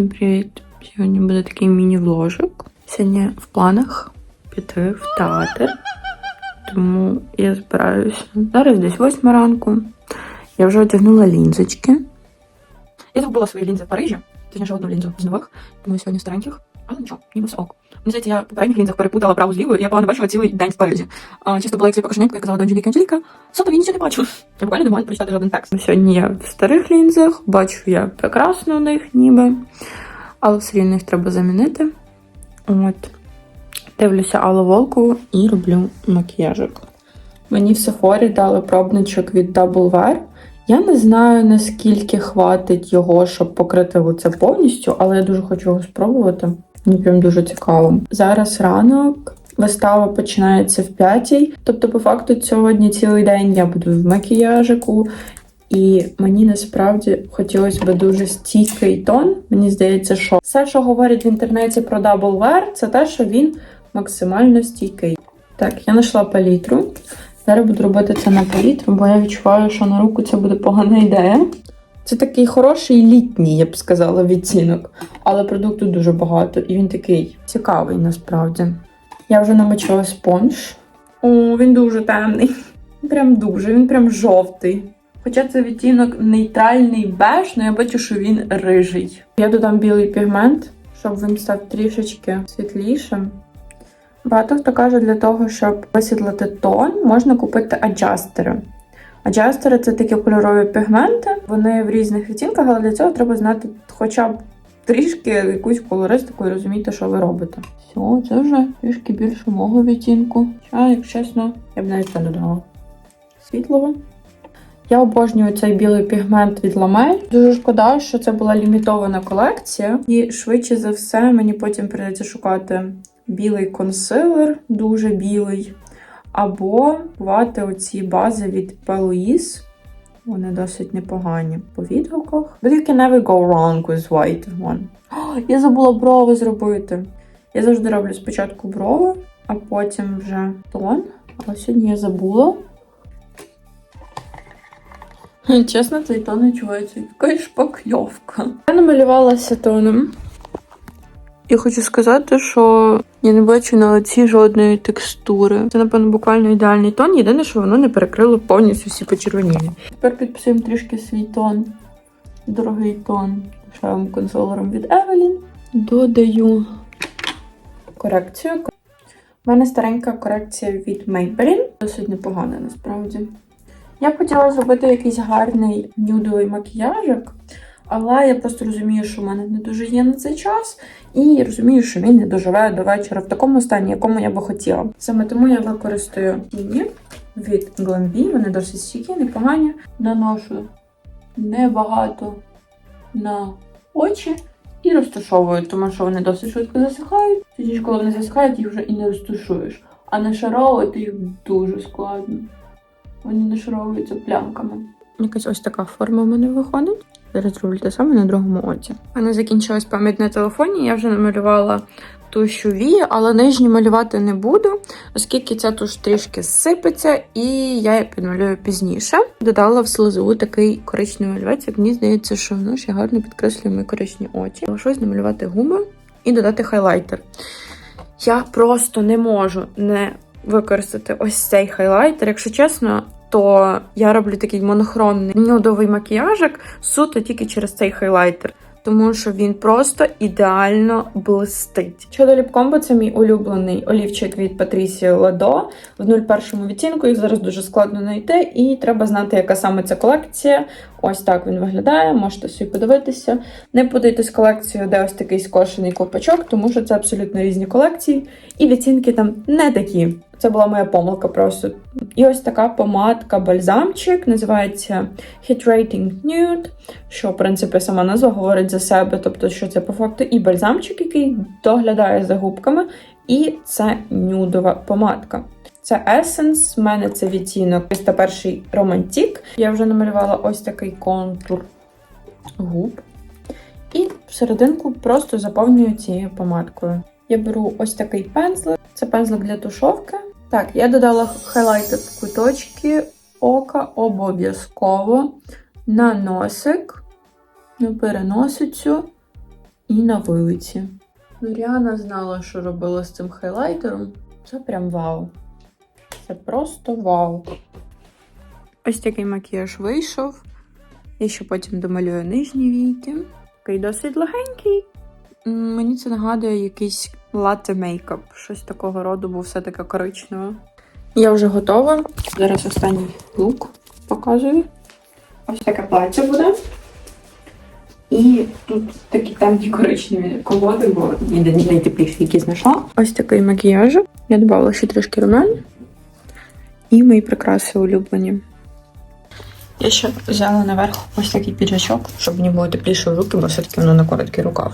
Всім привіт! Сьогодні буде такий міні-вложик. Сьогодні в планах піти в театр. Тому я збираюся. Зараз десь восьма ранку. Я вже одягнула лінзочки. Я забула свої лінзи в Парижі. Точніше, одну лінзу з нових, тому сьогодні стареньких. Але нічого, ніби все ок. Мені здається, я в попередніх лінзах перепутала праву з лівою, і я погано бачила цілий день в Парижі. А, чисто була як покаженька, я казала до Анжеліки Анжеліка, що тобі нічого не бачу. Я буквально не можу прочитати жоден текст. Сьогодні я в старих лінзах, бачу я прекрасно в них ніби, але все рівно їх треба замінити. От. Дивлюся Аллу Волкову і роблю макіяжик. Мені в Сефорі дали пробничок від Double Wear. Я не знаю, наскільки хватить його, щоб покрити лице повністю, але я дуже хочу його спробувати. Мені прям дуже цікаво. Зараз ранок. Вистава починається в п'ятій. Тобто, по факту, сьогодні цілий день я буду в макіяжику, і мені насправді хотілося б дуже стійкий тон. Мені здається, що все, що говорять в інтернеті про Double Wear, це те, що він максимально стійкий. Так, я знайшла палітру. Зараз буду робити це на палітру, бо я відчуваю, що на руку це буде погана ідея. Це такий хороший літній, я б сказала, відтінок, але продукту дуже багато, і він такий цікавий насправді. Я вже намочила спонж. О, він дуже темний. Прям дуже, він прям жовтий. Хоча це відтінок нейтральний беж, але я бачу, що він рижий. Я додам білий пігмент, щоб він став трішечки світлішим. Багато хто каже, для того, щоб висвітлити тон, можна купити аджастери. Аджастери це такі кольорові пігменти, вони в різних відтінках, але для цього треба знати хоча б трішки якусь колористику і розуміти, що ви робите. Все, це вже трішки більше мого відтінку. Хоча, якщо чесно, я б навіть не додала світлого. Я обожнюю цей білий пігмент від Ламель. Дуже шкода, що це була лімітована колекція, і швидше за все мені потім прийдеться шукати білий консилер, дуже білий, або купувати оці бази від Peloise. Вони досить непогані по відгуках. But you can never go wrong with white one. О, я забула брови зробити. Я завжди роблю спочатку брови, а потім вже тон. Але сьогодні я забула. Чесно, цей тон відчувається якась шпакльовка. Я намалювалася тоном. Я хочу сказати, що я не бачу на лиці жодної текстури. Це, напевно, буквально ідеальний тон. Єдине, що воно не перекрило повністю всі почервоніння. Тепер підписуємо трішки свій тон. Дорогий тон дешевим консолером від Evelyn. Додаю корекцію. У мене старенька корекція від Maybelline. Досить непогана насправді. Я хотіла зробити якийсь гарний нюдовий макіяжик, але я просто розумію, що в мене не дуже є на цей час, і розумію, що він не доживе до вечора в такому стані, якому я би хотіла. Саме тому я використаю тіні від Glambi, вони досить стійкі, непогані. Наношу небагато на очі і розташовую, тому що вони досить швидко засихають. Тоді коли вони засихають, їх вже і не розташуєш. А нашаровувати їх дуже складно. Вони нашаровуються плямками. Якась ось така форма в мене виходить. Зараз зроблю те саме на другому оці. У мене закінчилась пам'ять на телефоні. Я вже намалювала тушу вії, але нижні малювати не буду, оскільки ця туш трішки сипеться, і я її підмалюю пізніше. Додала в слезу такий коричневий олівець, як мені здається, що воно ще гарно підкреслює мої коричні очі. Залишилось намалювати губи і додати хайлайтер. Я просто не можу не використати ось цей хайлайтер. Якщо чесно, то я роблю такий монохромний нюдовий макіяжик суто тільки через цей хайлайтер. Тому що він просто ідеально блистить. Щодо ліпкомбо, це мій улюблений олівчик від Патрісії Ладо в 01 відтінку. Їх зараз дуже складно знайти, і треба знати, яка саме ця колекція. Ось так він виглядає, можете собі подивитися. Не подайте з колекцією, де ось такий скошений ковпачок, тому що це абсолютно різні колекції, і відцінки там не такі. Це була моя помилка просто. І ось така помадка бальзамчик, називається Hydrating Nude, що, в принципі, сама назва говорить за себе, тобто, що це по факту і бальзамчик, який доглядає за губками, і це нюдова помадка. Це Essence, в мене це відтінок 301 Romantic. Я вже намалювала ось такий контур губ. І всерединку просто заповнюю цією помадкою. Я беру ось такий пензлик, це пензлик для тушовки. Так, я додала хайлайтер в куточки ока обов'язково на носик, на переносицю і на вилиці. Ну, Ріана знала, що робила з цим хайлайтером. Це прям вау. Це просто вау. Ось такий макіяж вийшов. Я ще потім домалюю нижні війки. Такий досить легенький. Мені це нагадує якийсь латте мейкап. Щось такого роду, бо все таке коричневе. Я вже готова. Зараз останній лук показую. Ось таке плаття буде. І тут такі темні коричневі колоди, бо ніде найтепліші, які знайшла. Ось такий макіяж. Я додала ще трішки румян. І мої прикраси улюблені. Я ще взяла наверх ось такий піджачок, щоб мені було тепліше в руки, бо все-таки воно на короткий рукав.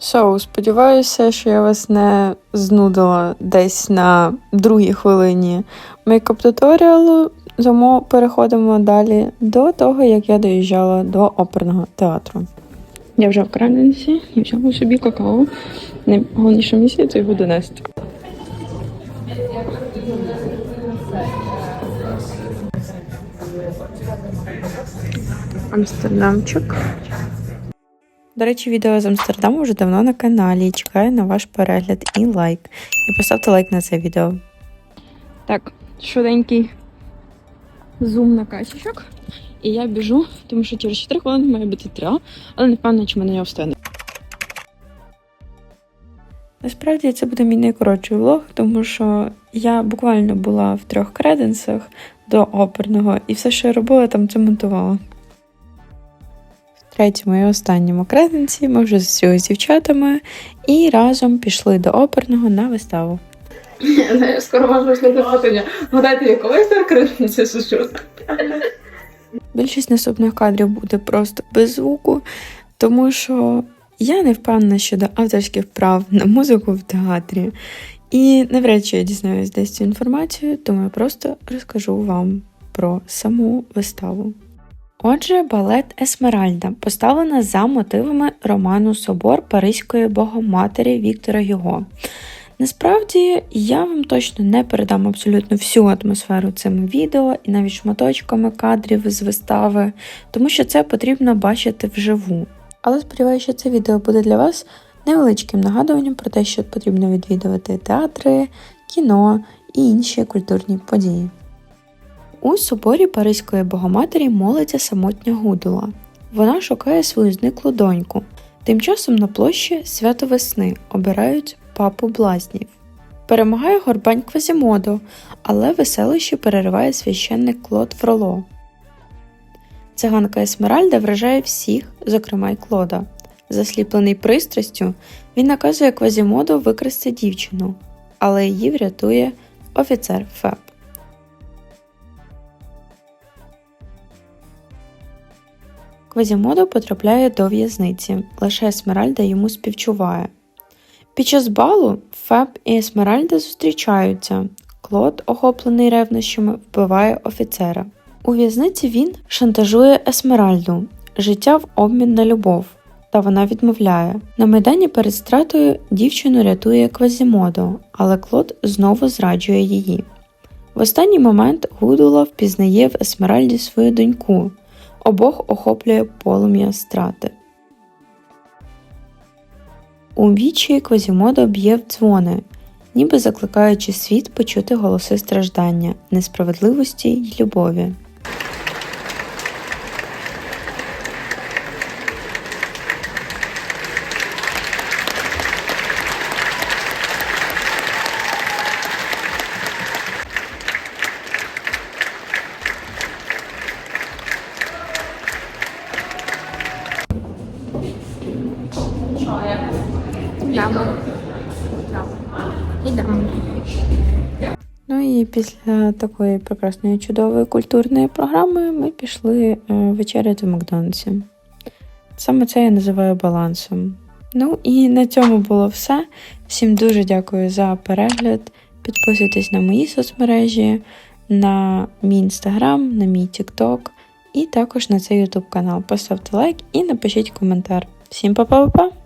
So, сподіваюся, що я вас не знудила десь на другій хвилині мейкап туторіалу. Тому переходимо далі до того, як я доїжджала до оперного театру. Я вже в Кремлінці і взяла собі какао. Найголовніша місія це його донести. Амстердамчик. До речі, відео з Амстердаму вже давно на каналі. Чекаю на ваш перегляд і лайк. І поставте лайк на це відео. Так, швиденький зум на качечок. І я біжу, тому що через 4 хвилини має бути 3, але не впевнена, чи мене я встигну. Насправді це буде мій найкоротший влог, тому що я буквально була в трьох креденсах до оперного, і все, що я робила, там це монтувала. В третьому і останньому креденсі ми вже з з дівчатами і разом пішли до оперного на виставу. Скоро можна знайти питання. Гадайте, якого критниця що? Більшість наступних кадрів буде просто без звуку, тому що я не впевнена щодо авторських прав на музику в театрі. І навряд чи я дізнаюсь десь цю інформацію, тому я просто розкажу вам про саму виставу. Отже, балет Есмеральда поставлена за мотивами роману Собор Паризької Богоматері Віктора Юго. Насправді я вам точно не передам абсолютно всю атмосферу цими відео і навіть шматочками кадрів з вистави, тому що це потрібно бачити вживу. Але сподіваюся, що це відео буде для вас невеличким нагадуванням про те, що потрібно відвідувати театри, кіно і інші культурні події. У соборі Паризької Богоматері молиться самотня Гудула. Вона шукає свою зниклу доньку. Тим часом на площі свято весни обирають папу блазнів. Перемагає горбань Квазімодо, але веселище перериває священник Клод Фроло. Циганка Есмеральда вражає всіх, зокрема й Клода. Засліплений пристрастю, він наказує Квазімодо викрасти дівчину, але її врятує офіцер Феб. Квазімодо потрапляє до в'язниці, лише Есмеральда йому співчуває. Під час балу Феб і Есмеральда зустрічаються. Клод, охоплений ревнощами, вбиває офіцера. У в'язниці він шантажує Есмеральду, життя в обмін на любов, та вона відмовляє. На майдані перед стратою дівчину рятує Квазімодо, але Клод знову зраджує її. В останній момент Гудула впізнає в Есмеральді свою доньку, обох охоплює полум'я страти. У вічі Квазімодо б'є в дзвони, ніби закликаючи світ почути голоси страждання, несправедливості й любові. Ну і після такої прекрасної чудової культурної програми ми пішли е, вечеряти в Макдональдсі. Саме це я називаю балансом. Ну і на цьому було все. Всім дуже дякую за перегляд. Підписуйтесь на мої соцмережі, на мій інстаграм, на мій тікток і також на цей ютуб канал. Поставте лайк і напишіть коментар. Всім па-па-па-па!